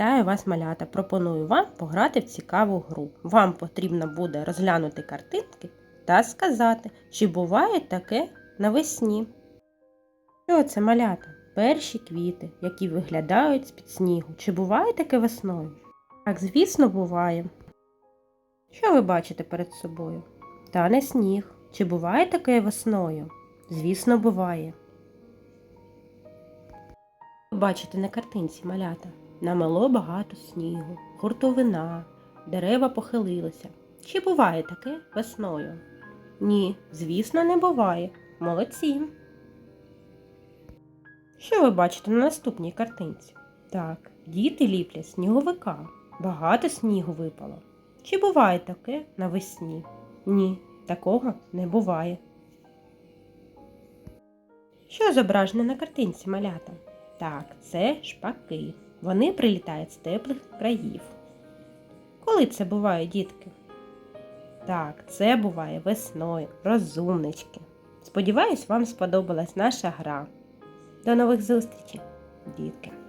Вітаю вас, малята! Пропоную вам пограти в цікаву гру. Вам потрібно буде розглянути картинки та сказати, чи буває таке навесні. Що це малята? Перші квіти, які виглядають з-під снігу. Чи буває таке весною? Так, звісно, буває. Що ви бачите перед собою? Та не сніг. Чи буває таке весною? Звісно, буває. Бачите на картинці малята. Намело багато снігу, хуртовина, дерева похилилися. Чи буває таке весною? Ні, звісно, не буває. Молодці. Що ви бачите на наступній картинці? Так, діти ліплять сніговика. Багато снігу випало. Чи буває таке навесні? Ні, такого не буває. Що зображено на картинці малята? Так, це шпаки. Вони прилітають з теплих країв. Коли це буває, дітки? Так, це буває весною, розумнички. Сподіваюсь, вам сподобалась наша гра. До нових зустрічей, дітки!